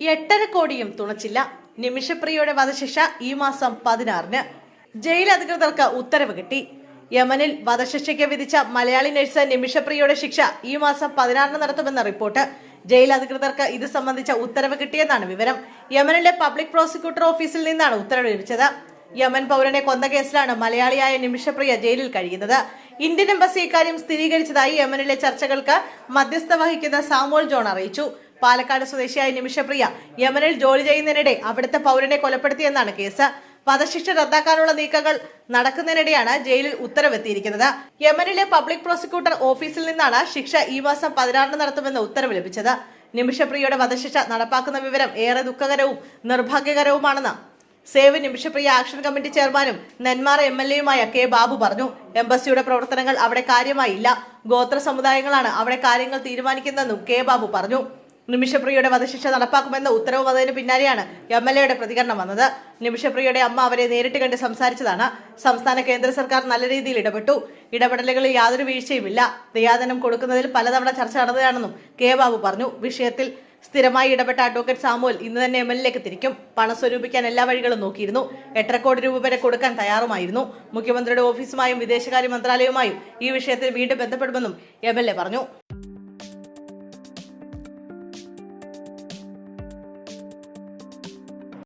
എട്ടര കോടിയും തുണച്ചില്ല. നിമിഷപ്രിയയുടെ വധശിക്ഷ ഈ മാസം പതിനാറിന്. ജയിൽ അധികൃതർക്ക് ഉത്തരവ് കിട്ടി. യമനിൽ വധശിക്ഷയ്ക്ക് വിധിച്ച മലയാളി നഴ്സ് നിമിഷപ്രിയയുടെ ശിക്ഷ ഈ മാസം പതിനാറിന് നടത്തുമെന്ന റിപ്പോർട്ട് ജയിൽ അധികൃതർക്ക് ഇത് സംബന്ധിച്ച ഉത്തരവ് കിട്ടിയെന്നാണ് വിവരം. യമനിലെ പബ്ലിക് പ്രോസിക്യൂട്ടർ ഓഫീസിൽ നിന്നാണ് ഉത്തരവ് ലഭിച്ചത് യമൻ പൗരനെ കൊന്ന കേസിലാണ് മലയാളിയായ നിമിഷപ്രിയ ജയിലിൽ കഴിയുന്നത്. ഇന്ത്യൻ എംബസി ഇക്കാര്യം സ്ഥിരീകരിച്ചതായി യമനിലെ ചർച്ചകൾക്ക് മധ്യസ്ഥ വഹിക്കുന്ന സാമോൾ ജോൺ അറിയിച്ചു. പാലക്കാട് സ്വദേശിയായ നിമിഷപ്രിയ യമനിൽ ജോലി ചെയ്യുന്നതിനിടെ അവിടുത്തെ പൗരനെ കൊലപ്പെടുത്തിയെന്നാണ് കേസ്. വധശിക്ഷ റദ്ദാക്കാനുള്ള നീക്കങ്ങൾ നടക്കുന്നതിനിടെയാണ് ജയിലിൽ ഉത്തരവെത്തിയിരിക്കുന്നത്. യമനിലെ പബ്ലിക് പ്രോസിക്യൂട്ടർ ഓഫീസിൽ നിന്നാണ് ശിക്ഷ ഈ മാസം പതിനാറിന് നടത്തുമെന്ന് ഉത്തരവ് ലഭിച്ചത്. നിമിഷപ്രിയയുടെ വധശിക്ഷ നടപ്പാക്കുന്ന വിവരം ഏറെ ദുഃഖകരവും നിർഭാഗ്യകരവുമാണെന്ന് സേവ് നിമിഷപ്രിയ ആക്ഷൻ കമ്മിറ്റി ചെയർമാനും നെന്മാറ എം എൽ എയുമായ കെ ബാബു പറഞ്ഞു. എംബസിയുടെ പ്രവർത്തനങ്ങൾ അവിടെ കാര്യമായില്ല. ഗോത്ര സമുദായങ്ങളാണ് അവിടെ കാര്യങ്ങൾ തീരുമാനിക്കുന്നതെന്നും കെ ബാബു പറഞ്ഞു. നിമിഷപ്രിയയുടെ വധശിക്ഷ നടപ്പാക്കുമെന്ന ഉത്തരവ് വന്നതിന് പിന്നാലെയാണ് എം എൽ എയുടെ പ്രതികരണം വന്നത്. നിമിഷപ്രിയയുടെ അമ്മ അവരെ നേരിട്ട് കണ്ട് സംസാരിച്ചതാണ്. സംസ്ഥാന കേന്ദ്ര സർക്കാർ നല്ല രീതിയിൽ ഇടപെട്ടു. ഇടപെടലുകളിൽ യാതൊരു വീഴ്ചയുമില്ല. ദയാദനം കൊടുക്കുന്നതിൽ പലതവണ ചർച്ച നടന്നതാണെന്നും കെ ബാബു പറഞ്ഞു. വിഷയത്തിൽ സ്ഥിരമായി ഇടപെട്ട അഡ്വക്കേറ്റ് സാമുവൽ ഇന്ന് തന്നെ എം എൽ എക്ക് തിരിക്കും. പണം സ്വരൂപിക്കാൻ എല്ലാ വഴികളും നോക്കിയിരുന്നു. എട്ടര കോടി രൂപ വരെ കൊടുക്കാൻ തയ്യാറുമായിരുന്നു. മുഖ്യമന്ത്രിയുടെ ഓഫീസുമായും വിദേശകാര്യ മന്ത്രാലയവുമായും ഈ വിഷയത്തിൽ വീണ്ടും ബന്ധപ്പെടുമെന്നും എം പറഞ്ഞു.